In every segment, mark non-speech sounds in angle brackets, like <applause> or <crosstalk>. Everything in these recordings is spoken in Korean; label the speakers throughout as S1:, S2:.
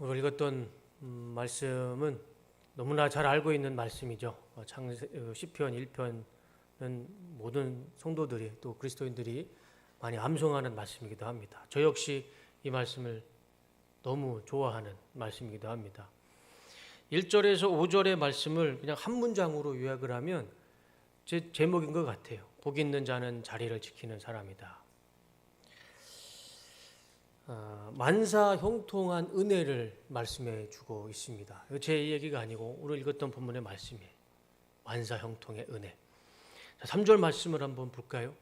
S1: 오늘 읽었던 음, 말씀은 너무나 잘 알고 있는 말씀이죠. 어, 어, 시편 1편은 모든 성도들이 또 그리스도인들이 많이 암송하는 말씀이기도 합니다. 저 역시 이 말씀을 너무 좋아하는 말씀이기도 합니다. 1절에서 5절의 말씀을 그냥 한 문장으로 요약을 하면 제 제목인 것 같아요. 복 있는 자는 자리를 지키는 사람이다. 아, 만사 형통한 은혜를 말씀해 주고 있습니다. 제 얘기가 아니고 오늘 읽었던 본문의 말씀이에요. 만사 형통의 은혜. 자, 3절 말씀을 한번 볼까요?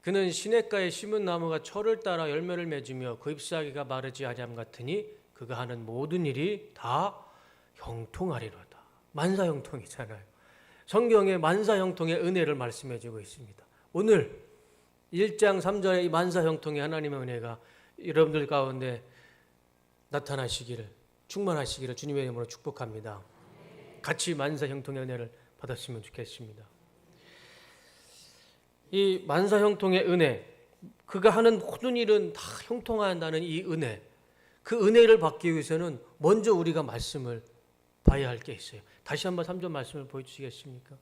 S1: 그는 시냇가에 심은 나무가 철을 따라 열매를 맺으며 그 잎사귀가 마르지 아니함 같으니 그가 하는 모든 일이 다 형통하리로다. 만사 형통이잖아요. 성경에 만사 형통의 은혜를 말씀해 주고 있습니다. 오늘 1장 3절의 이 만사 형통의 하나님의 은혜가 여러분들 가운데 나타나시기를 충만하시기를 주님의 이름으로 축복합니다. 같이 만사 형통의 은혜를 받았으면 좋겠습니다. 이 만사 형통의 은혜, 그가 하는 모든 일은 다 형통한다는 이 은혜, 그 은혜를 받기 위해서는 먼저 우리가 말씀을 봐야 할 게 있어요. 다시 한번 3절 말씀을 보여주시겠습니까?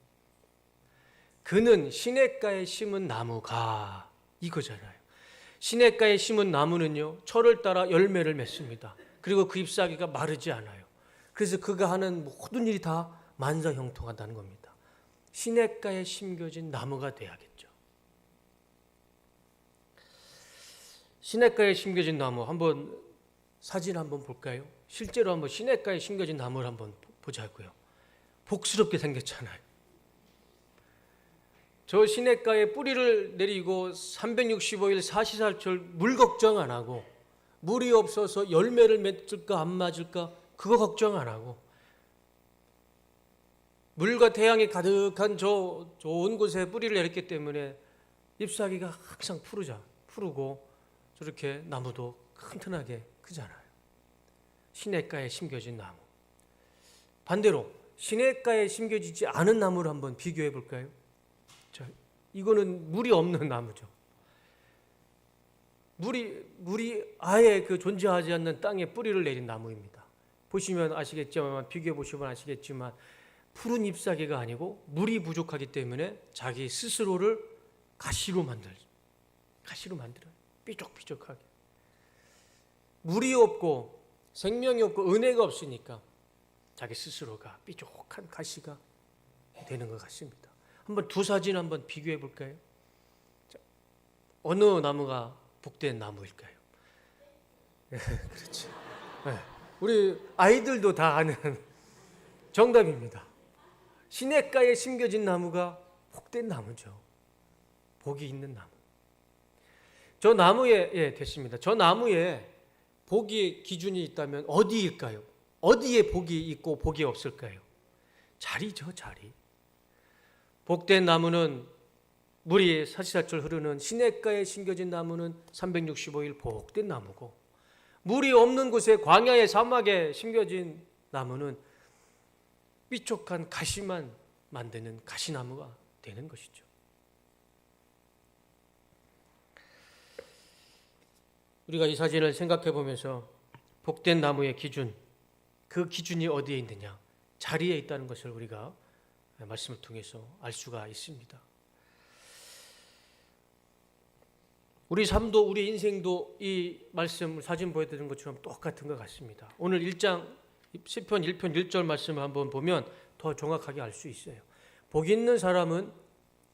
S1: 그는 시냇가에 심은 나무가 이거잖아요. 시냇가에 심은 나무는요 철을 따라 열매를 맺습니다. 그리고 그 잎사귀가 마르지 않아요. 그래서 그가 하는 모든 일이 다 만사형통하다는 겁니다. 시냇가에 심겨진 나무가 돼야겠죠. 시냇가에 심겨진 나무 한번 사진 한번 볼까요? 실제로 한번 시냇가에 심겨진 나무를 한번 보자고요. 복스럽게 생겼잖아요. 저 시냇가에 뿌리를 내리고 365일 사시사철 물 걱정 안 하고 물이 없어서 열매를 맺을까 안 맞을까 그거 걱정 안 하고 물과 태양이 가득한 저 좋은 곳에 뿌리를 내렸기 때문에 잎사귀가 항상 푸르자 푸르고 저렇게 나무도 튼튼하게 크잖아요. 시냇가에 심겨진 나무. 반대로 시냇가에 심겨지지 않은 나무를 한번 비교해 볼까요? 자, 이거는 물이 없는 나무죠. 물이 물이 아예 그 존재하지 않는 땅에 뿌리를 내린 나무입니다. 보시면 아시겠지만 비교해 보시면 아시겠지만 푸른 잎사귀가 아니고 물이 부족하기 때문에 자기 스스로를 가시로 만들 가시로 만들어요. 삐죽삐죽하게. 물이 없고 생명이 없고 은혜가 없으니까 자기 스스로가 삐죽한 가시가 되는 것 같습니다. 한번 두 사진 한번 비교해 볼까요? 자, 어느 나무가 복된 나무일까요? <laughs> 그렇지. 네. 우리 아이들도 다 아는 <laughs> 정답입니다. 시냇가에 심겨진 나무가 복된 나무죠. 복이 있는 나무. 저 나무에 예 됐습니다. 저 나무에 복의 기준이 있다면 어디일까요? 어디에 복이 있고 복이 없을까요? 자리죠, 자리. 복된 나무는 물이 사시사철 흐르는 시냇가에 심겨진 나무는 365일 복된 나무고 물이 없는 곳에 광야의 사막에 심겨진 나무는 삐죽한 가시만 만드는 가시나무가 되는 것이죠. 우리가 이 사진을 생각해 보면서 복된 나무의 기준, 그 기준이 어디에 있느냐? 자리에 있다는 것을 우리가 말씀을 통해서 알 수가 있습니다. 우리 삶도 우리 인생도 이 말씀 사진 보여드린 것처럼 똑같은 것 같습니다. 오늘 1장 10편 1편 1절 말씀을 한번 보면 더 정확하게 알 수 있어요. 복 있는 사람은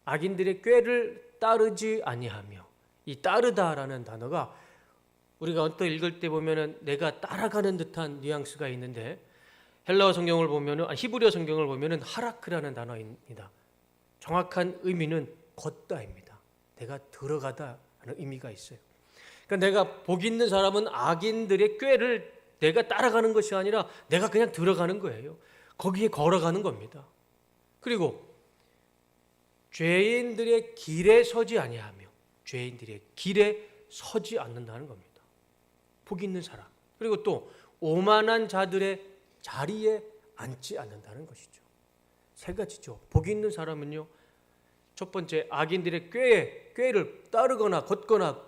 S1: 악인들의 꾀를 따르지 아니하며 이 따르다라는 단어가 우리가 언뜻 읽을 때 보면은 내가 따라가는 듯한 뉘앙스가 있는데 헬라어 성경을 보면은 아, 히브리어 성경을 보면은 하라크라는 단어입니다. 정확한 의미는 걷다입니다. 내가 들어가다라는 의미가 있어요. 그러니까 내가 복 있는 사람은 악인들의 꾀를 내가 따라가는 것이 아니라 내가 그냥 들어가는 거예요. 거기에 걸어가는 겁니다. 그리고 죄인들의 길에 서지 아니하며 죄인들의 길에 서지 않는다는 겁니다. 복 있는 사람. 그리고 또 오만한 자들의 자리에 앉지 않는다는 것이죠. 세 가지죠. 복 있는 사람은요. 첫 번째 악인들의 꾀에 꾀를 따르거나 걷거나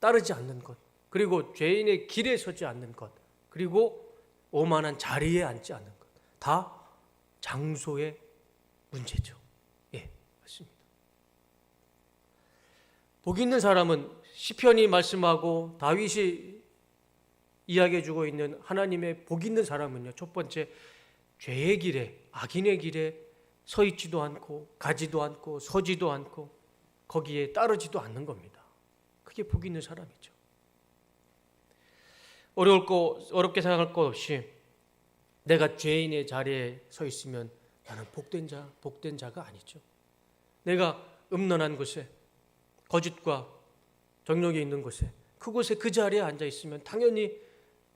S1: 따르지 않는 것. 그리고 죄인의 길에 서지 않는 것, 그리고 오만한 자리에 앉지 않는 것, 다 장소의 문제죠. 예, 맞습니다. 복 있는 사람은 시편이 말씀하고 다윗이 이야기해 주고 있는 하나님의 복 있는 사람은요. 첫 번째 죄의 길에 악인의 길에 서 있지도 않고 가지도 않고 서지도 않고 거기에 따르지도 않는 겁니다. 그게 복 있는 사람이죠. 어려울 거 어렵게 생각할 것 없이 내가 죄인의 자리에 서 있으면 나는 복된 자, 복된 자가 아니죠. 내가 음란한 곳에 거짓과 정력이 있는 곳에 그곳에 그 자리에 앉아 있으면 당연히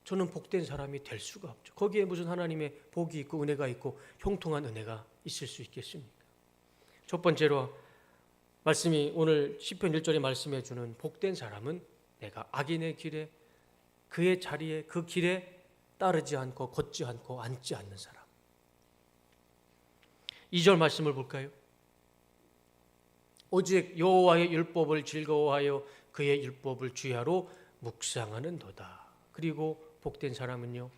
S1: 저는 복된 사람이 될 수가 없죠. 거기에 무슨 하나님의 복이 있고 은혜가 있고 형통한 은혜가 있을 수 있겠습니까? 첫 번째로 말씀이 오늘 시편 1절에 말씀해 주는 복된 사람은 내가 악인의 길에 그의 자리에 그 길에 따르지 않고 걷지 않고 앉지 않는 사람. 2절 말씀을 볼까요? 오직 여호와의 율법을 즐거워하여 그의 율법을 주야로 묵상하는도다. 그리고 복된 사람은요.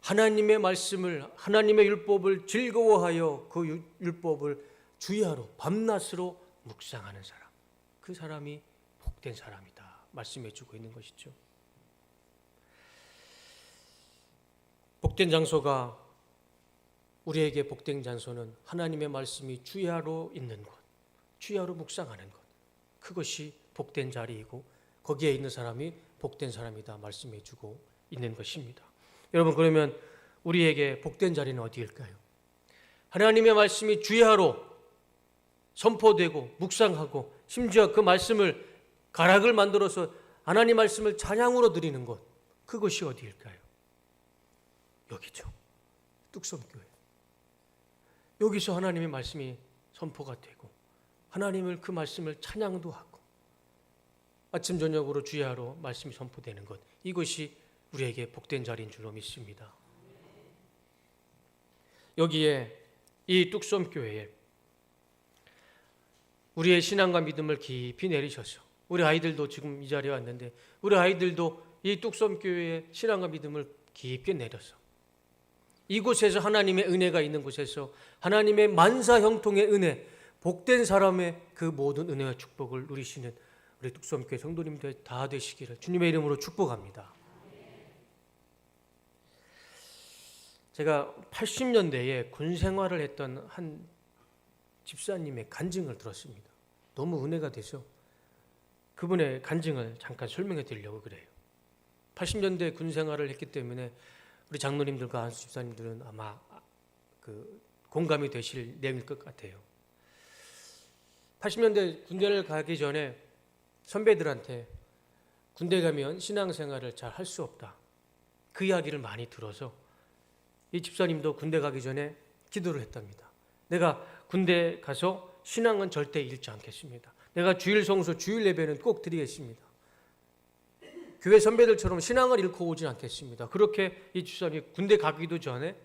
S1: 하나님의 말씀을 하나님의 율법을 즐거워하여 그 유- 율법을 주야로 밤낮으로 묵상하는 사람. 그 사람이 복된 사람이다. 말씀해 주고 있는 것이죠. 복된 장소가 우리에게 복된 장소는 하나님의 말씀이 주야로 있는 곳, 주야로 묵상하는 것. 그것이 복된 자리이고 거기에 있는 사람이 복된 사람이다 말씀해 주고 있는 것입니다. 여러분 그러면 우리에게 복된 자리는 어디일까요? 하나님의 말씀이 주야로 선포되고 묵상하고 심지어 그 말씀을 가락을 만들어서 하나님 말씀을 찬양으로 드리는 곳 그것이 어디일까요? 여기죠. 뚝섬교회. 여기서 하나님의 말씀이 선포가 되고 하나님을 그 말씀을 찬양도 하고 아침 저녁으로 주야로 말씀이 선포되는 것 이것이 우리에게 복된 자리인 줄로 믿습니다. 여기에 이 뚝섬 교회에 우리의 신앙과 믿음을 깊이 내리셔서 우리 아이들도 지금 이 자리에 왔는데 우리 아이들도 이 뚝섬 교회의 신앙과 믿음을 깊게 내려서 이곳에서 하나님의 은혜가 있는 곳에서 하나님의 만사 형통의 은혜, 복된 사람의 그 모든 은혜와 축복을 누리시는 우리 뚝섬교회 성도님들 다 되시기를 주님의 이름으로 축복합니다. 제가 80년대에 군 생활을 했던 한 집사님의 간증을 들었습니다. 너무 은혜가 돼서 그분의 간증을 잠깐 설명해 드리려고 그래요. 80년대 군 생활을 했기 때문에 우리 장로님들과 집사님들은 아마 그 공감이 되실 내용일 것 같아요. 80년대 군대를 가기 전에 선배들한테 군대 가면 신앙생활을 잘 할 수 없다. 그 이야기를 많이 들어서 이 집사님도 군대 가기 전에 기도를 했답니다. 내가 군대 가서 신앙은 절대 잃지 않겠습니다. 내가 주일 성수, 주일 예배는 꼭 드리겠습니다. 교회 선배들처럼 신앙을 잃고 오진 않겠습니다. 그렇게 이 집사님이 군대 가기도 전에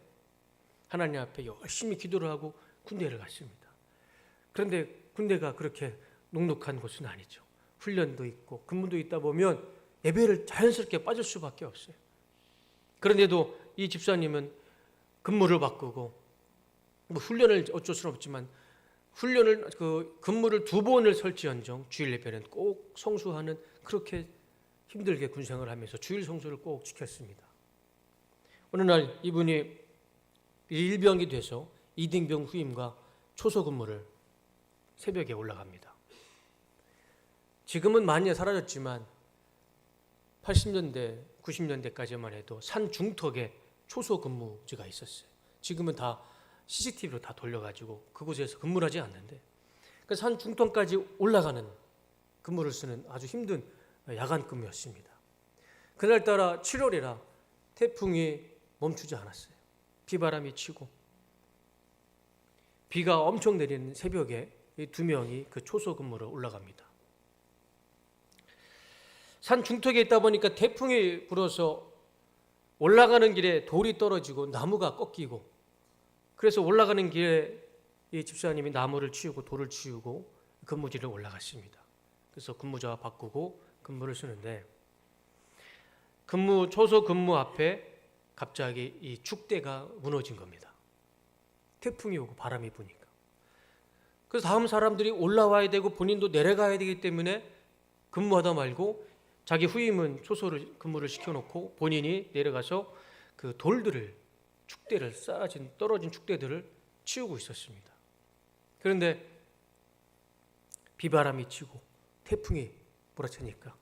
S1: 하나님 앞에 열심히 기도를 하고 군대를 갔습니다. 그런데 군대가 그렇게 녹록한 곳은 아니죠. 훈련도 있고 근무도 있다 보면 예배를 자연스럽게 빠질 수밖에 없어요. 그런데도 이 집사님은 근무를 바꾸고 뭐 훈련을 어쩔 수는 없지만 훈련을 그 근무를 두 번을 설치언정 주일 예배는 꼭 성수하는 그렇게 힘들게 군생을 하면서 주일 성수를 꼭 지켰습니다. 어느 날 이분이 일병이 돼서 이등병 후임과 초소 근무를 새벽에 올라갑니다. 지금은 많이 사라졌지만 80년대, 90년대까지만 해도 산 중턱에 초소 근무지가 있었어요. 지금은 다 CCTV로 다 돌려가지고 그곳에서 근무를 하지 않는데 그산 중턱까지 올라가는 근무를 쓰는 아주 힘든 야간 근무였습니다. 그날따라 7월이라 태풍이 멈추지 않았어요. 비바람이 치고 비가 엄청 내리는 새벽에 이두 명이 그 초소 근무를 올라갑니다. 산 중턱에 있다 보니까 태풍이 불어서 올라가는 길에 돌이 떨어지고 나무가 꺾이고 그래서 올라가는 길에 이 집사님이 나무를 치우고 돌을 치우고 근무지를 올라갔습니다. 그래서 근무자와 바꾸고 근무를 쓰는데 근무 초소 근무 앞에 갑자기 이 축대가 무너진 겁니다. 태풍이 오고 바람이 부니까. 그래서 다음 사람들이 올라와야 되고 본인도 내려가야 되기 때문에 근무하다 말고 자기 후임은 초소를 근무를 시켜놓고 본인이 내려가서 그 돌들을 축대를 쌓아진 떨어진 축대들을 치우고 있었습니다. 그런데 비바람이 치고 태풍이 몰아치니까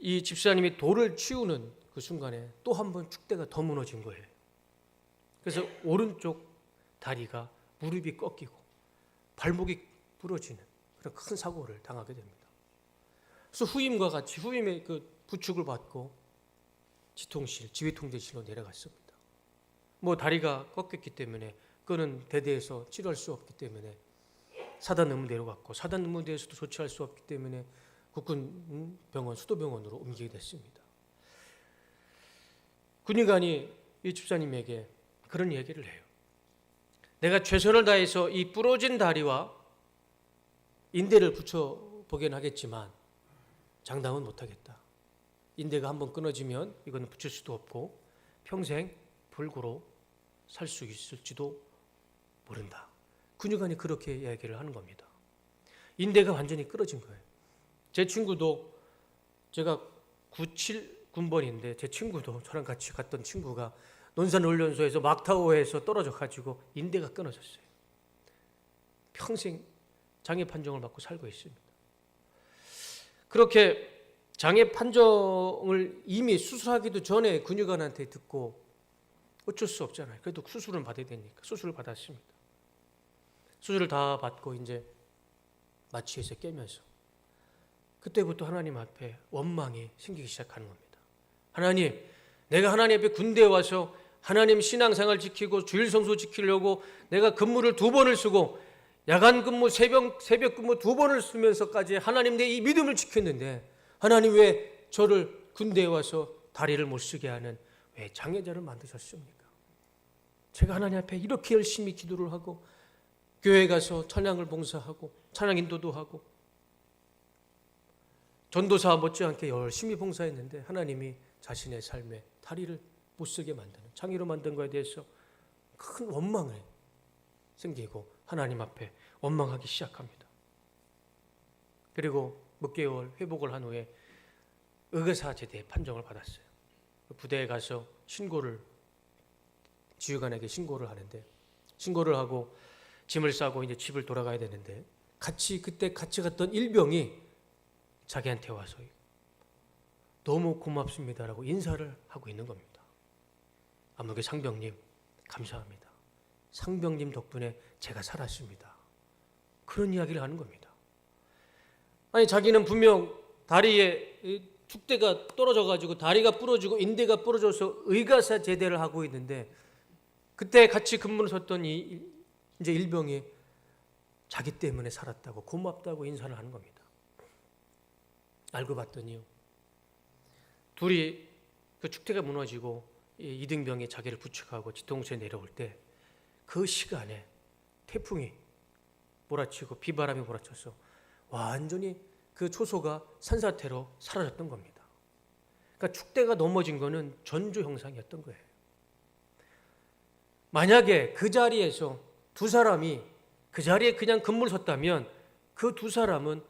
S1: 이 집사님이 돌을 치우는 그 순간에 또 한 번 축대가 더 무너진 거예요. 그래서 오른쪽 다리가 무릎이 꺾이고 발목이 부러지는 그런 큰 사고를 당하게 됩니다. 그래서 후임과 같이 후임의 그 부축을 받고 지통실, 지휘통제실로 내려갔습니다. 뭐 다리가 꺾였기 때문에 그거는 대대에서 치료할 수 없기 때문에 사단 의무대로 갔고 사단 의무대에서도 조치할 수 없기 때문에 국군 병원 수도병원으로 옮기게 됐습니다. 군의관이 이 집사님에게 그런 얘기를 해요. 내가 최선을 다해서 이 부러진 다리와 인대를 붙여 보긴 하겠지만 장담은 못하겠다. 인대가 한번 끊어지면 이건 붙일 수도 없고 평생 불구로 살 수 있을지도 모른다. 근육안이 그렇게 이야기를 하는 겁니다. 인대가 완전히 끊어진 거예요. 제 친구도 제가 97 군번인데 제 친구도 저랑 같이 갔던 친구가 논산 훈련소에서 막타오에서 떨어져 가지고 인대가 끊어졌어요. 평생 장애 판정을 받고 살고 있습니다. 그렇게 장애 판정을 이미 수술하기도 전에 근육안한테 듣고 어쩔 수 없잖아요. 그래도 수술은 받아야 되니까 수술을 받았습니다. 수술을 다 받고 이제 마취해서 깨면서 그때부터 하나님 앞에 원망이 생기기 시작하는 겁니다. 하나님, 내가 하나님 앞에 군대에 와서 하나님 신앙생활 지키고 주일 성수 지키려고 내가 근무를 두 번을 쓰고 야간 근무 새벽 새벽 근무 두 번을 쓰면서까지 하나님 내 이 믿음을 지켰는데 하나님 왜 저를 군대에 와서 다리를 못 쓰게 하는 왜 장애자를 만드셨습니까? 제가 하나님 앞에 이렇게 열심히 기도를 하고 교회 가서 찬양을 봉사하고 찬양 인도도 하고 전도사 못지않게 열심히 봉사했는데 하나님이 자신의 삶에 다리를 못 쓰게 만드는 장애로 만든 거에 대해서 큰 원망을 생기고 하나님 앞에 원망하기 시작합니다. 그리고 몇 개월 회복을 한 후에 의거사 제대 판정을 받았어요. 부대에 가서 신고를 지휘관에게 신고를 하는데 신고를 하고 짐을 싸고 이제 집을 돌아가야 되는데 같이 그때 같이 갔던 일병이 자기한테 와서 너무 고맙습니다라고 인사를 하고 있는 겁니다. 아무개 상병님 감사합니다. 상병님 덕분에 제가 살았습니다. 그런 이야기를 하는 겁니다. 아니 자기는 분명 다리에 이 축대가 떨어져 가지고 다리가 부러지고 인대가 부러져서 의가사 제대를 하고 있는데 그때 같이 근무를 섰던 이 이제 일병이 자기 때문에 살았다고 고맙다고 인사를 하는 겁니다. 알고 봤더니요. 둘이 그 축대가 무너지고 이 이등병이 자기를 부축하고 지통소에 내려올 때 그 시간에 태풍이 몰아치고 비바람이 몰아쳐서 완전히 그 초소가 산사태로 사라졌던 겁니다. 그러니까 축대가 넘어진 거는 전조 형상이었던 거예요. 만약에 그 자리에서 두 사람이 그 자리에 그냥 근무를 섰다면 그 두 사람은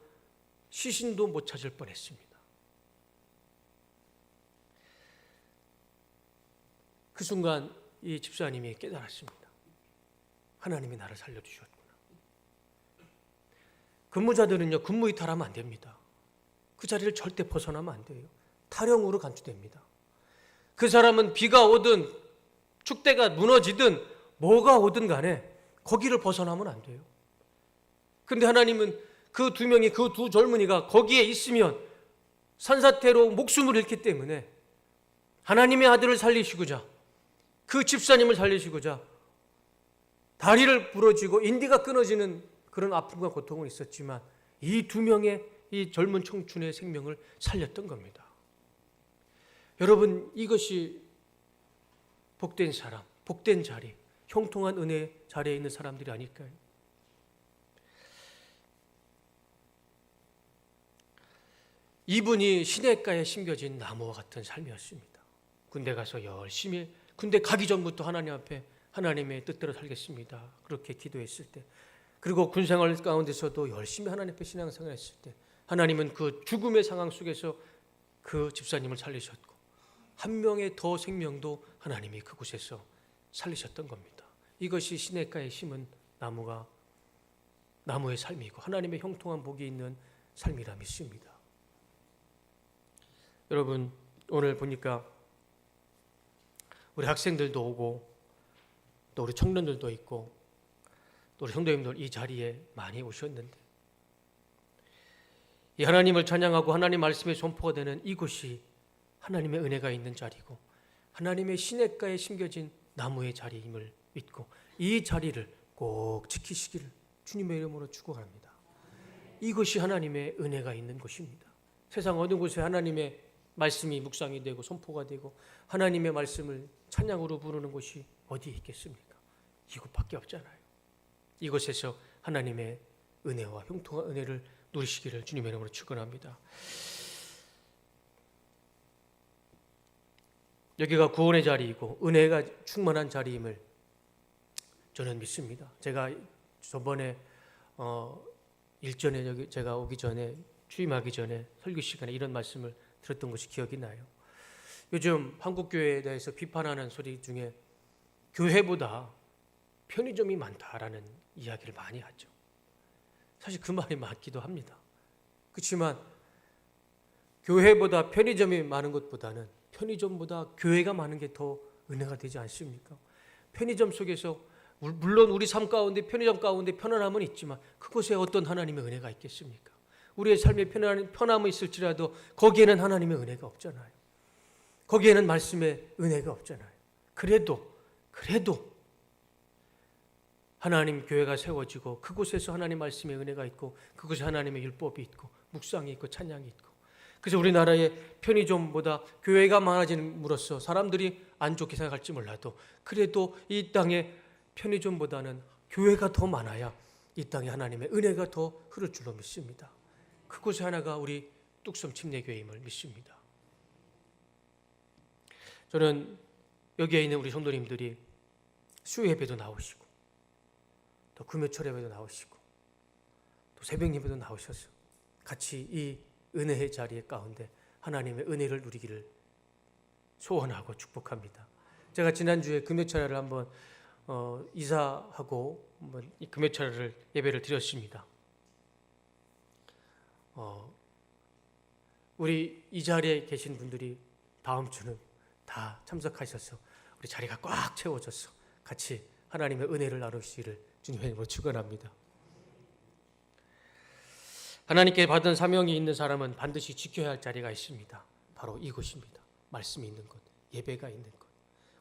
S1: 시신도 못 찾을 뻔했습니다. 그 순간 이 집사님이 깨달았습니다. 하나님이 나를 살려주셨구나. 근무자들은요, 근무 이탈하면 안 됩니다. 그 자리를 절대 벗어나면 안 돼요. 타령으로 간주됩니다. 그 사람은 비가 오든 축대가 무너지든 뭐가 오든 간에 거기를 벗어나면 안 돼요. 근데 하나님은 그 두 명이 그 두 젊은이가 거기에 있으면 산사태로 목숨을 잃기 때문에 하나님의 아들을 살리시고자 그 집사님을 살리시고자 다리를 부러지고 인디가 끊어지는 그런 아픔과 고통은 있었지만 이 두 명의 이 젊은 청춘의 생명을 살렸던 겁니다. 여러분 이것이 복된 사람, 복된 자리, 형통한 은혜 자리에 있는 사람들이 아닐까요? 이분이 시냇가에 심겨진 나무와 같은 삶이었습니다. 군대 가서 열심히 군대 가기 전부터 하나님 앞에 하나님의 뜻대로 살겠습니다. 그렇게 기도했을 때 그리고 군 생활 가운데서도 열심히 하나님 앞에 신앙생활 했을 때 하나님은 그 죽음의 상황 속에서 그 집사님을 살리셨고 한 명의 더 생명도 하나님이 그곳에서 살리셨던 겁니다. 이것이 시냇가에 심은 나무가 나무의 삶이고 하나님의 형통한 복이 있는 삶이라 믿습니다. 여러분 오늘 보니까 우리 학생들도 오고 또 우리 청년들도 있고 또 우리 성도님들 이 자리에 많이 오셨는데 이 하나님을 찬양하고 하나님 말씀에 선포가 되는 이곳이 하나님의 은혜가 있는 자리고 하나님의 시냇가에 심겨진 나무의 자리임을 믿고 이 자리를 꼭 지키시기를 주님의 이름으로 축원합니다. 이것이 하나님의 은혜가 있는 곳입니다. 세상 어느 곳에 하나님의 말씀이 묵상이 되고 선포가 되고 하나님의 말씀을 찬양으로 부르는 곳이 어디 있겠습니까? 이곳밖에 없잖아요. 이곳에서 하나님의 은혜와 형통한 은혜를 누리시기를 주님의 이름으로 축원합니다. 여기가 구원의 자리이고 은혜가 충만한 자리임을 저는 믿습니다. 제가 저번에 어 일전에 여기 제가 오기 전에 취임하기 전에 설교 시간에 이런 말씀을 들었던 것이 기억이 나요. 요즘 한국 교회에 대해서 비판하는 소리 중에 교회보다 편의점이 많다라는 이야기를 많이 하죠. 사실 그 말이 맞기도 합니다. 그렇지만 교회보다 편의점이 많은 것보다는 편의점보다 교회가 많은 게 더 은혜가 되지 않습니까? 편의점 속에서 물- 물론 우리 삶 가운데 편의점 가운데 편안함은 있지만 그곳에 어떤 하나님의 은혜가 있겠습니까? 우리의 삶에 편안, 편함은 있을지라도 거기에는 하나님의 은혜가 없잖아요. 거기에는 말씀의 은혜가 없잖아요. 그래도 그래도 하나님 교회가 세워지고 그곳에서 하나님 말씀의 은혜가 있고 그곳에 하나님의 율법이 있고 묵상이 있고 찬양이 있고 그래서 우리나라의 편의점보다 교회가 많아짐으로써 사람들이 안 좋게 생각할지 몰라도 그래도 이 땅에 편의점보다는 교회가 더 많아야 이 땅에 하나님의 은혜가 더 흐를 줄로 믿습니다. 그곳에 하나가 우리 뚝섬 침례교회임을 믿습니다. 저는 여기에 있는 우리 성도님들이 수요 예배도 나오시고 또 금요철 예배도 나오시고 또 새벽 예배도 나오셔서 같이 이 은혜의 자리에 가운데 하나님의 은혜를 누리기를 소원하고 축복합니다. 제가 지난주에 금요철야를 한번 어, 이사하고 한번 이 금요철야를 예배를 드렸습니다. 어, 우리 이 자리에 계신 분들이 다음 주는 다 참석하셔서 우리 자리가 꽉 채워져서 같이 하나님의 은혜를 나누시기를 주님의 이름으로 축원합니다. 하나님께 받은 사명이 있는 사람은 반드시 지켜야 할 자리가 있습니다. 바로 이곳입니다. 말씀이 있는 곳, 예배가 있는 곳.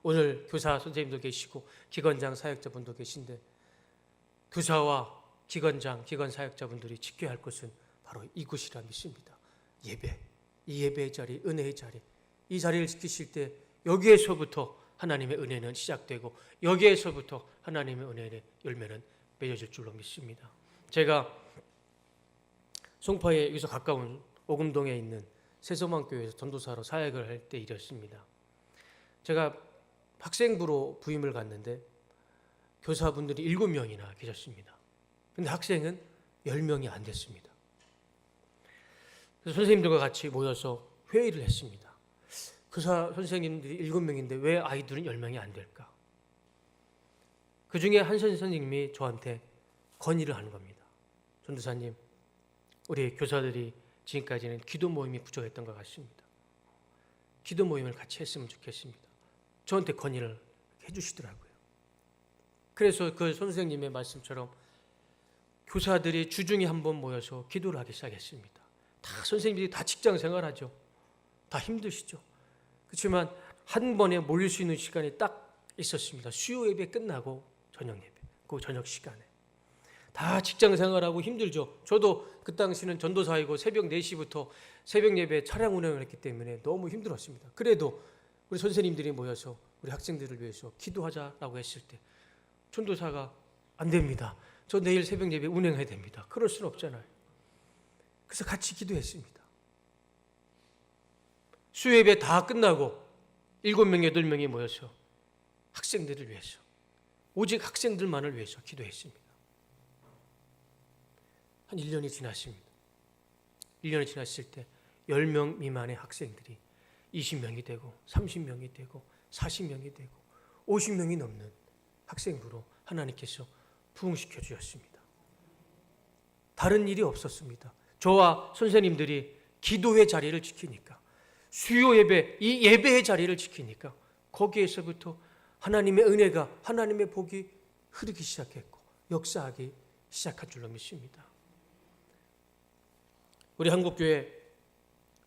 S1: 오늘 교사 선생님도 계시고 기관장 사역자분도 계신데 교사와 기관장, 기관 사역자분들이 지켜야 할 것은 바로 이곳이라 믿습니다. 예배, 이 예배의 자리, 은혜의 자리, 이 자리를 지키실 때 여기에서부터 하나님의 은혜는 시작되고 여기에서부터 하나님의 은혜의 열매는 맺어질 줄로 믿습니다. 제가 송파에 여기서 가까운 오금동에 있는 세소망교회에서 전도사로 사역을 할 때 일이었습니다. 제가 학생부로 부임을 갔는데 교사분들이 일곱 명이나 계셨습니다. 근데 학생은 열 명이 안 됐습니다. 선생님들과 같이 모여서 회의를 했습니다. 교사 선생님들이 일곱 명인데 왜 아이들은 열 명이 안 될까? 그 중에 한 선생님이 저한테 건의를 하는 겁니다. 전도사님, 우리 교사들이 지금까지는 기도 모임이 부족했던 것 같습니다. 기도 모임을 같이 했으면 좋겠습니다. 저한테 건의를 해주시더라고요. 그래서 그 선생님의 말씀처럼 교사들이 주중에 한번 모여서 기도를 하기 시작했습니다. 다 선생님들이 다 직장 생활하죠. 다 힘드시죠. 그렇지만 한 번에 모일 수 있는 시간이 딱 있었습니다. 수요 예배 끝나고 저녁 예배, 그 저녁 시간에. 다 직장 생활하고 힘들죠. 저도 그 당시는 전도사이고 새벽 4시부터 새벽 예배 차량 운행을 했기 때문에 너무 힘들었습니다. 그래도 우리 선생님들이 모여서 우리 학생들을 위해서 기도하자라고 했을 때 전도사가 안 됩니다. 저 내일 새벽 예배 운행해야 됩니다. 그럴 수는 없잖아요. 그래서 같이 기도했습니다. 수예배 다 끝나고 일곱 명 여덟 명이 모여서 학생들을 위해서 오직 학생들만을 위해서 기도했습니다. 한 1년이 지났습니다. 1년이 지났을 때 10명 미만의 학생들이 20명이 되고 30명이 되고 40명이 되고 50명이 넘는 학생부로 하나님께서 부흥시켜 주셨습니다. 다른 일이 없었습니다. 저와 선생님들이 기도의 자리를 지키니까 수요 예배, 이 예배의 자리를 지키니까 거기에서부터 하나님의 은혜가 하나님의 복이 흐르기 시작했고 역사하기 시작한 줄로 믿습니다. 우리 한국 교회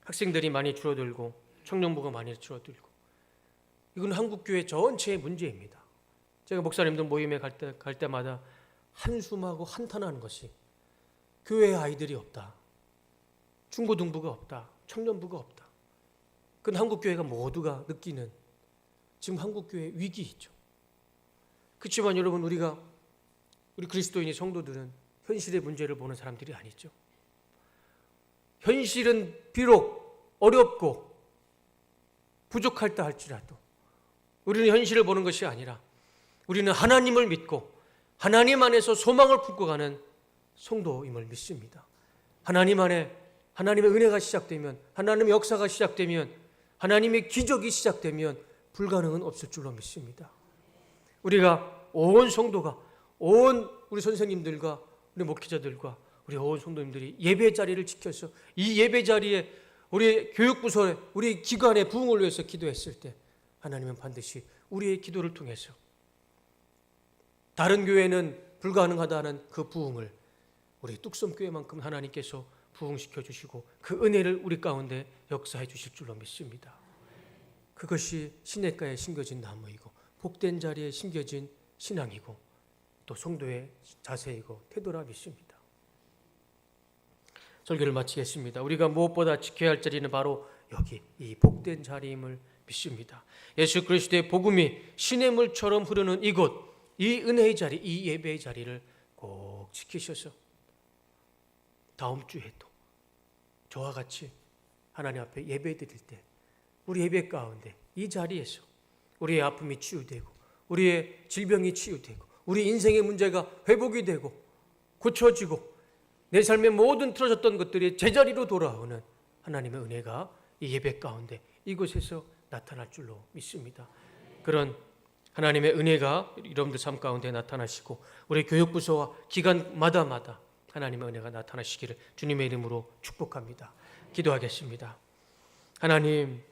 S1: 학생들이 많이 줄어들고 청년부가 많이 줄어들고 이건 한국 교회 전체의 문제입니다. 제가 목사님들 모임에 갈, 때, 갈 때마다 한숨하고 한탄하는 것이 교회 아이들이 없다. 중고등부가 없다. 청년부가 없다. 그건 한국 교회가 모두가 느끼는 지금 한국 교회 위기 있죠. 그렇지만 여러분 우리가 우리 그리스도인의 성도들은 현실의 문제를 보는 사람들이 아니죠. 현실은 비록 어렵고 부족할다 할지라도 우리는 현실을 보는 것이 아니라 우리는 하나님을 믿고 하나님 안에서 소망을 품고 가는 성도임을 믿습니다. 하나님 안에 하나님의 은혜가 시작되면 하나님의 역사가 시작되면 하나님의 기적이 시작되면 불가능은 없을 줄로 믿습니다. 우리가 온 성도가 온 우리 선생님들과 우리 목회자들과 우리 온 성도님들이 예배 자리를 지켜서 이 예배 자리에 우리 교육부서에 우리 기관의 부흥을 위해서 기도했을 때 하나님은 반드시 우리의 기도를 통해서 다른 교회는 불가능하다는 그 부흥을 우리 뚝섬 교회만큼 하나님께서 부흥시켜 주시고 그 은혜를 우리 가운데 역사해 주실 줄로 믿습니다. 그것이 시냇가에 심겨진 나무이고 복된 자리에 심겨진 신앙이고 또 성도의 자세이고 태도라 믿습니다. 설교를 마치겠습니다. 우리가 무엇보다 지켜야 할 자리는 바로 여기 이 복된 자리임을 믿습니다. 예수 그리스도의 복음이 신의 물처럼 흐르는 이곳 이 은혜의 자리, 이 예배의 자리를 꼭 지키셔서 다음 주에도 저와 같이 하나님 앞에 예배 드릴 때 우리 예배 가운데 이 자리에서 우리의 아픔이 치유되고 우리의 질병이 치유되고 우리 인생의 문제가 회복이 되고 고쳐지고 내 삶의 모든 틀어졌던 것들이 제자리로 돌아오는 하나님의 은혜가 이 예배 가운데 이곳에서 나타날 줄로 믿습니다. 그런 하나님의 은혜가 여러분들 삶 가운데 나타나시고 우리 교육부서와 기관마다마다 하나님의 은혜가 나타나시기를 주님의 이름으로 축복합니다. 기도하겠습니다. 하나님